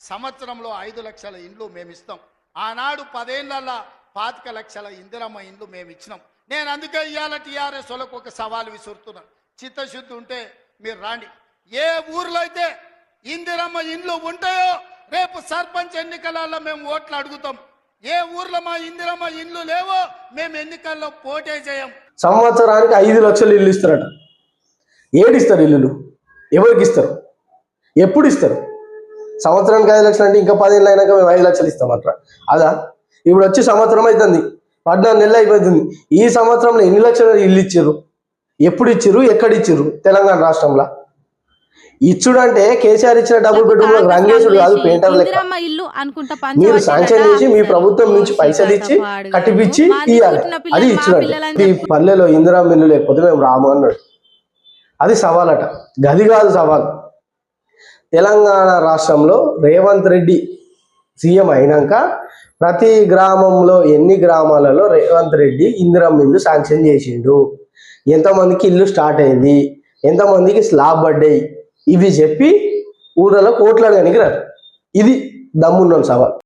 సంవత్సరంలో ఐదు లక్షల ఇండ్లు మేము ఇస్తాం ఆనాడు పదేళ్ళలో పాతిక లక్షల ఇందిరమ్మ ఇండ్లు మేము ఇచ్చినాం నేను అందుకే ఇవాళ టీఆర్ఎస్ వాళ్ళకు ఒక సవాల్ విసురుతున్నాను చిత్తశుద్ధి ఉంటే మీరు రాండి. ఏ ఊర్లో అయితే ఇందిరమ్మ ఇండ్లు ఉంటాయో రేపు సర్పంచ్ ఎన్నికలలో మేము ఓట్లు అడుగుతాం. ఏ ఊర్లో మా ఇందిరమ్మ ఇండ్లు లేవో మేము ఎన్నికల్లో పోటీ చేయం. సంవత్సరానికి ఐదు లక్షలు ఇల్లు ఇస్తారట. ఏడిస్తారు ఇల్లులు? ఎవరికి ఇస్తారు? ఎప్పుడు ఇస్తారు? సంవత్సరానికి ఐదు లక్షలు అంటే ఇంకా పదిహేను అయినాక మేము ఐదు లక్షలు ఇస్తామట్రా అదా? ఇప్పుడు వచ్చి సంవత్సరం అవుతుంది పద్నాలుగు నెలలు అయిపోతుంది. ఈ సంవత్సరంలో ఎన్ని లక్షలు ఇల్లు ఇచ్చారు ఎప్పుడు ఇచ్చిర్రు? ఎక్కడ ఇచ్చిర్రు? తెలంగాణ రాష్ట్రంలో. ఇచ్చుడు అంటే కేసీఆర్ ఇచ్చిన డబుల్ బెడ్రూమ్ రంగేశుడు కాదు పేంటర్ లెక్క. మీరు శాంక్షన్ చేసి మీ ప్రభుత్వం నుంచి పైసలు ఇచ్చి కట్టిపిచ్చి ఇవ్వాలి అది ఇచ్చుడండి ఈ పల్లెలో ఇందిరా మిల్లు లేకపోతే మేము రాము అన్నాడు. అది సవాలట. గది కాదు సవాల్. తెలంగాణ రాష్ట్రంలో రేవంత్ రెడ్డి సీఎం అయినాక ప్రతి గ్రామంలో ఎన్ని గ్రామాలలో రేవంత్ రెడ్డి ఇందిరా ఇల్లు శాంక్షన్ చేసిండు? ఎంతమందికి ఇల్లు స్టార్ట్ అయింది? ఎంతమందికి స్లాబ్ పడ్డాయి? ఇవి చెప్పి ఊళ్ళలో కోట్లాడడానికి రారు. ఇది దమ్మున్న సవాల్.